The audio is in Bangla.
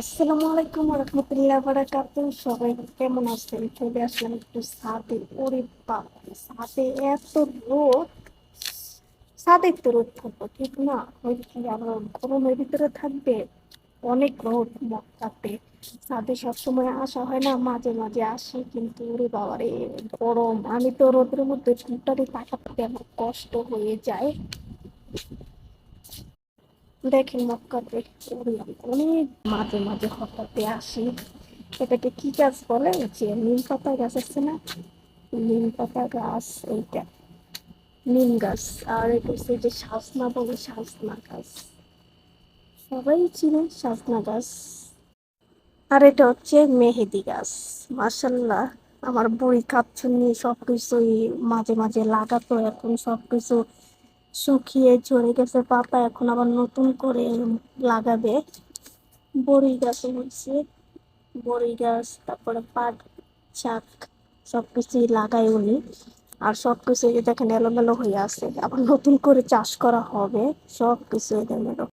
আসসালামু আলাইকুম রহমতুল্লাহ বারাকাতু সবাই কেমন আছেন? চলে আসলাম একটু ছাদে। ওরে বাবা, ছাদে এত রোদ। ছাদে তো রোদ থাকব, ঠিক না? ওই কি আবার গরমের ভিতরে থাকবে? অনেক রোদ মক্কাতে ছাদে সবসময় আসা হয় না, মাঝে মাঝে আসি, কিন্তু ওরে বাবা রে, গরম। আমি তো রোদের মধ্যে টুকটারি তাকাতে আমার কষ্ট হয়ে যায়। দেখেন মক্কাতে অনেক মাঝে মাঝে হঠাৎ আসি। এটাকে কি গাছ বলে? যে নিম পাতা গাছ আছে না? নিম পাতা গাছ, এইটা। নিম গাছ। আর এটা হচ্ছে যে সাজনা বলে সাজনা গাছ। সবাই চিনে সাজনা গাছ। আর এটা হচ্ছে মেহেদি গাছ। মাসাল্লাহ আমার বুড়ি কাপছুনি সব কিছুই মাঝে মাঝে লাগাতো, এখন সব কিছু শুকিয়ে ঝরে গেছে, পাপা এখন আবার নতুন করে লাগাবে। বড়ি গাছ হয়েছে, বড়ি গাছ, তারপরে পাট, শাক সব কিছুই লাগায় উনি। আর সব কিছু দেখেন এলোমেলো হয়ে আছে, আবার নতুন করে চাষ করা হবে সব কিছু এলোমেলো।